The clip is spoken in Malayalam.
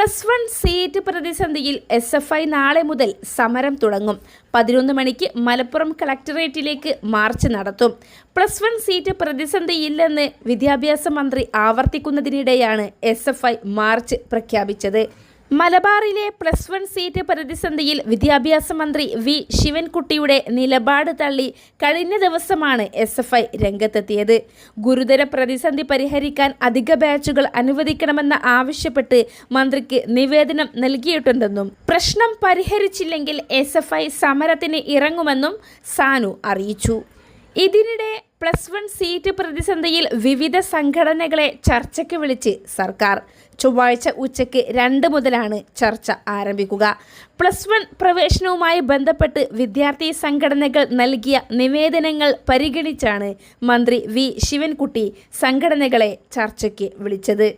പ്ലസ് വൺ സീറ്റ് പ്രതിസന്ധിയിൽ എസ് എഫ് ഐ നാളെ മുതൽ സമരം തുടങ്ങും. പതിനൊന്ന് മണിക്ക് മലപ്പുറം കളക്ടറേറ്റിലേക്ക് മാർച്ച് നടത്തും. പ്ലസ് വൺ സീറ്റ് പ്രതിസന്ധിയില്ലെന്ന് വിദ്യാഭ്യാസ മന്ത്രി ആവർത്തിക്കുന്നതിനിടെയാണ് എസ് മാർച്ച് പ്രഖ്യാപിച്ചത്. മലബാറിലെ പ്ലസ് വൺ സീറ്റ് പ്രതിസന്ധിയിൽ വിദ്യാഭ്യാസ മന്ത്രി വി ശിവൻകുട്ടിയുടെ നിലപാട് തള്ളി കഴിഞ്ഞ ദിവസമാണ് എസ് എഫ് ഐ രംഗത്തെത്തിയത്. ഗുരുതര പ്രതിസന്ധി പരിഹരിക്കാൻ അധിക ബാച്ചുകൾ അനുവദിക്കണമെന്ന് ആവശ്യപ്പെട്ട് മന്ത്രിക്ക് നിവേദനം നൽകിയിട്ടുണ്ടെന്നും പ്രശ്നം പരിഹരിച്ചില്ലെങ്കിൽ എസ് സമരത്തിന് ഇറങ്ങുമെന്നും സാനു അറിയിച്ചു. ഇതിനിടെ പ്ലസ് വൺ സീറ്റ് പ്രതിസന്ധിയിൽ വിവിധ സംഘടനകളെ ചർച്ചയ്ക്ക് വിളിച്ച് സർക്കാർ. ചൊവ്വാഴ്ച ഉച്ചയ്ക്ക് രണ്ട് മുതലാണ് ചർച്ച ആരംഭിക്കുക. പ്ലസ് വൺ പ്രവേശനവുമായി ബന്ധപ്പെട്ട് വിദ്യാർത്ഥി സംഘടനകൾ നൽകിയ നിവേദനങ്ങൾ പരിഗണിച്ചാണ് മന്ത്രി വി. ശിവൻകുട്ടി സംഘടനകളെ ചർച്ചയ്ക്ക് വിളിച്ചത്.